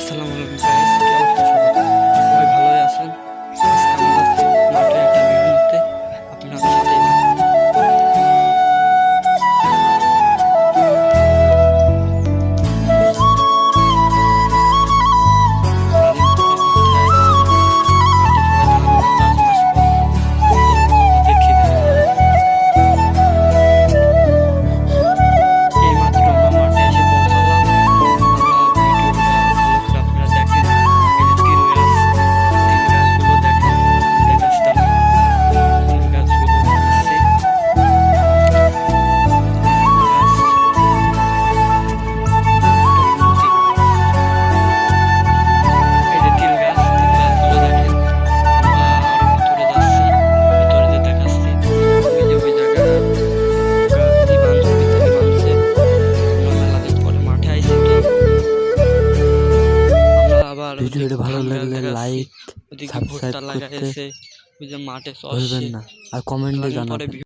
আসসালামু আলাইকুম ভিডিওটি ভালো লাগলে লাইক সাবস্ক্রাইব করতে ভুলবেন না। আর কমেন্টে জানাবেন।